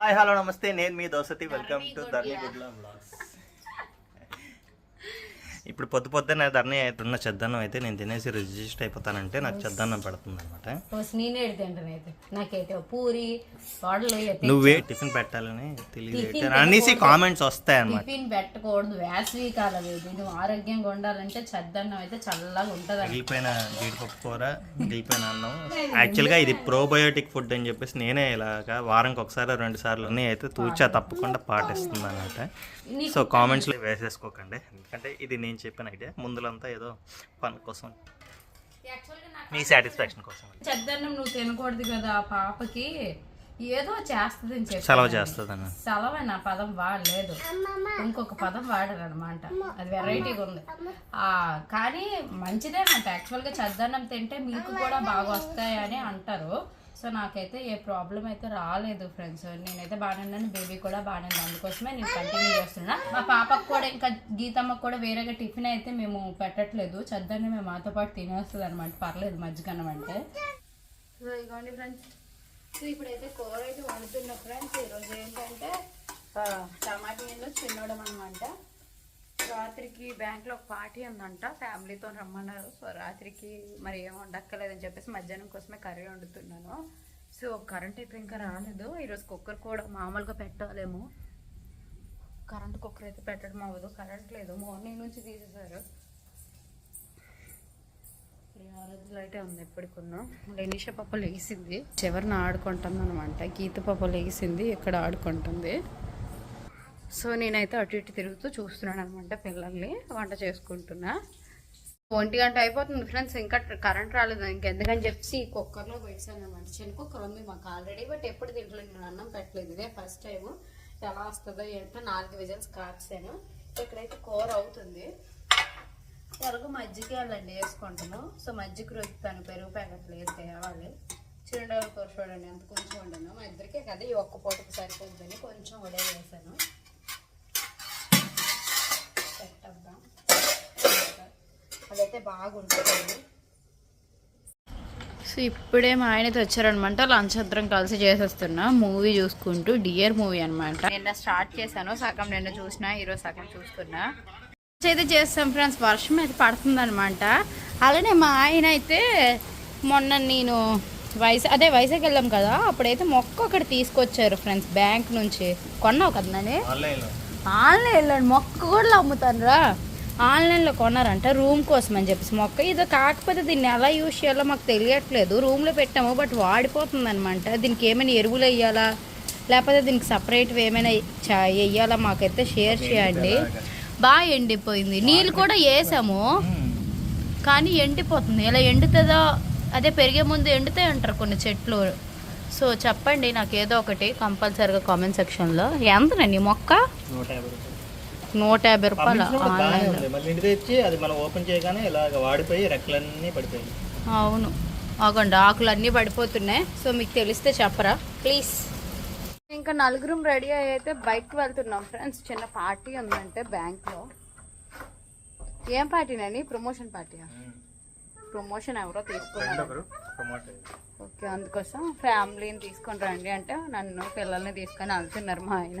Hi hello నమస్తే. నేను మీ దోసతి. వెల్కమ్ టు ధర్ని గుడ్ల బ్లాగ్స్ ఇప్పుడు పొద్దు పొద్దున్న ధర్ని ఉన్న చెద్దన్నం అయితే నేను తినేసి రిజిస్టర్ అయిపోతానంటే నాకు చెద్దన్నం పెడుతుంది అనమాట నాకైతే పూరి నువ్వే టిఫిన్ పెట్టాలని తెలియదు అనేసి కామెంట్స్ వస్తాయి అనమాట టిఫిన్ పెట్టకూడదు. వేసవి కాలం ఇది. నువ్వు ఆరోగ్యంగా ఉండాలంటే చద్దన్నం అయితే చల్లగా ఉంటుంది మిగిలిపోయిన జీడిపప్పు కూర మిగిలిపోయిన అన్నం. యాక్చువల్గా ఇది ప్రోబయోటిక్ ఫుడ్ అని చెప్పేసి నేనే ఇలాగా వారంకి ఒకసారి రెండు సార్లు అన్నీ అయితే తూచా తప్పకుండా పాటిస్తుంది అనమాట సో కామెంట్స్లో వేసేసుకోకండి. ఎందుకంటే ఇది నేను చెప్పిన ఐడియా ముందులంతా ఏదో పని కోసం. మీ సాటిస్ఫాక్షన్ కోసం. చద్దన్నం నువ్వు తినకూడదు కదా ఆ పాపకి. ఏదో చేస్తుందని చెప్పి సెలవు చేస్తుంది అన్న సెలవు నా పదం వాడలేదు. ఇంకొక పదం వాడారు అనమాట అది వెరైటీగా ఉంది. ఆ కానీ మంచిదేనంట యాక్చువల్గా చద్దన్నం తింటే మిల్క్ కూడా బాగా వస్తాయి అని అంటారు. సో నాకైతే ఏ ప్రాబ్లం అయితే రాలేదు ఫ్రెండ్స్. నేనైతే బాగానే ఉన్నాను బేబీ కూడా బాగానే ఉంది. అందుకోసమే నేను కంటిన్యూ చేస్తున్నా. మా పాపకు కూడా ఇంకా గీతమ్మకు కూడా వేరేగా టిఫిన్ అయితే మేము పెట్టట్లేదు. చద్దన్నం మేము మాతో పాటు తినేస్తుంది అనమాట పర్లేదు మజ్జిగన్నం అంటే. సో ఇదిగోండి ఫ్రెండ్స్. సో ఇప్పుడైతే కూర అయితే వండుతున్నా ఫ్రెండ్స్. ఈరోజు ఏంటంటే టమాటా నీళ్ళు చిన్నడం అనమాట రాత్రికి బ్యాంక్లో ఒక పార్టీ ఉందంట. ఫ్యామిలీతో రమ్మన్నారు. సో రాత్రికి మరి ఏం వండక్కర్లేదని చెప్పేసి మధ్యాహ్నం కోసమే కర్రీ వండుతున్నాను. సో కరెంట్ అయితే ఇంకా రాలేదు. ఈరోజు కుక్కర్ కూడా మామూలుగా పెట్టాలేమో. కరెంట్ కుక్కర్ అయితే పెట్టడం అవ్వదు. కరెంట్ లేదు. మార్నింగ్ నుంచి తీసేశారు. ఆ రోజులు అయితే ఉంది ఎప్పటికున్నా లెనిష పాప లేసింది చివరిని ఆడుకుంటుంది అనమాట గీత పాప లేసింది ఇక్కడ ఆడుకుంటుంది. సో నేనైతే అటు ఇటు తిరుగుతూ చూస్తున్నాను అనమాట పిల్లల్ని వంట చేసుకుంటున్నా. ఒంటి గంట అయిపోతుంది ఫ్రెండ్స్ ఇంకా కరెంట్ రాలేదు. ఇంకెందుకని చెప్పి ఈ కుక్కర్లో పెట్టాను అనమాట చిన్న కుక్కర్ ఉంది మాకు ఆల్రెడీ బట్ ఎప్పుడు తింటలేదు నేను అన్నం పెట్టలేదు. ఇదే ఫస్ట్ టైం ఎలా వస్తుందో ఏంటో నాలుగు విజన్స్ కాచాను. ఇక్కడైతే కూర అవుతుంది. ఎలాగో మజ్జిగ వెళ్ళండి వేసుకుంటాను. సో మజ్జిగ రుద్దుతాను. పెరుగు ప్యాకెట్లు వేసి తేవాలి. చిరుండలు కూర చూడండి. ఎంత కొంచెం వండాను. మా ఇద్దరికే కదా ఈ ఒక్క పూటకి సరిపోతుందని కొంచెం వడే వేసాను అదైతే బాగుంటుంది. సో ఇప్పుడే మా ఆయనతో వచ్చారనమాట లంచ్ అందరం కలిసి చేసేస్తున్నా. మూవీ చూసుకుంటూ డియర్ మూవీ అనమాట నిన్న స్టార్ట్ చేశాను. సగం నిన్న చూసిన ఈరోజు సగం చూస్తున్నా. Lunch అయితే చేస్తాం ఫ్రెండ్స్. వర్షం అయితే పడుతుంది అనమాట అలానే మా ఆయన అయితే మొన్న నేను వైజాగ్ అదే వైజాగ్ వెళ్ళాం కదా. అప్పుడైతే మొక్క ఒకటి తీసుకొచ్చారు ఫ్రెండ్స్ బ్యాంక్ నుంచి. కొన్నావు కదా ఆన్లైన్లో. ఆన్లైన్లో. మొక్క కూడా అమ్ముతానురా. ఆన్లైన్లో కొన్నారంట రూమ్ కోసం అని చెప్పేసి మొక్క. ఇది కాకపోతే దీన్ని ఎలా యూజ్ చేయాలో మాకు తెలియట్లేదు. రూమ్లో పెట్టాము బట్ వాడిపోతుంది అనమాట దీనికి ఏమైనా ఎరువులు వేయాలా? లేకపోతే దీనికి సపరేట్ ఏమైనా వేయాలా? మాకైతే షేర్ చేయండి. బాగా ఎండిపోయింది. నీళ్ళు కూడా వేసాము. కానీ ఎండిపోతుంది. ఇలా ఎండుతుందో? అదే పెరిగే ముందు ఎండుతాయి అంటారు కొన్ని చెట్లు. సో చెప్పండి నాకు ఏదో ఒకటి కంపల్సరీగా కామెంట్ సెక్షన్లో ఎంతనండి మొక్క? నూట యాభై రూపాయలు నూట యాభై రూపాయలు పంపించినప్పుడు బాగానే ఉంది. మళ్ళీ ఇంటి తెచ్చి అది మనం ఓపెన్ చేయగానే ఇలాగ వాడిపోయి రెక్కలన్నీ పడిపోయాయి. అవును. ఆగండి ఆకులు అన్నీ పడిపోతున్నాయి. సో మీకు తెలిస్తే చెప్పరా? ప్లీజ్. ఇంకా నలుగురం రెడీ అయ్యి అయితే బయటకు వెళ్తున్నాం ఫ్రెండ్స్. చిన్న పార్టీ ఉందంటే బ్యాంక్లో. ఏం పార్టీనండి ప్రమోషన్ పార్టీయా? ప్రమోషన్ ఎవరో తీసుకున్నారు. ఓకే అందుకోసం ఫ్యామిలీని తీసుకొని రండి అంటే నన్ను పిల్లల్ని తీసుకొని వెళ్తున్నారు మా ఆయన.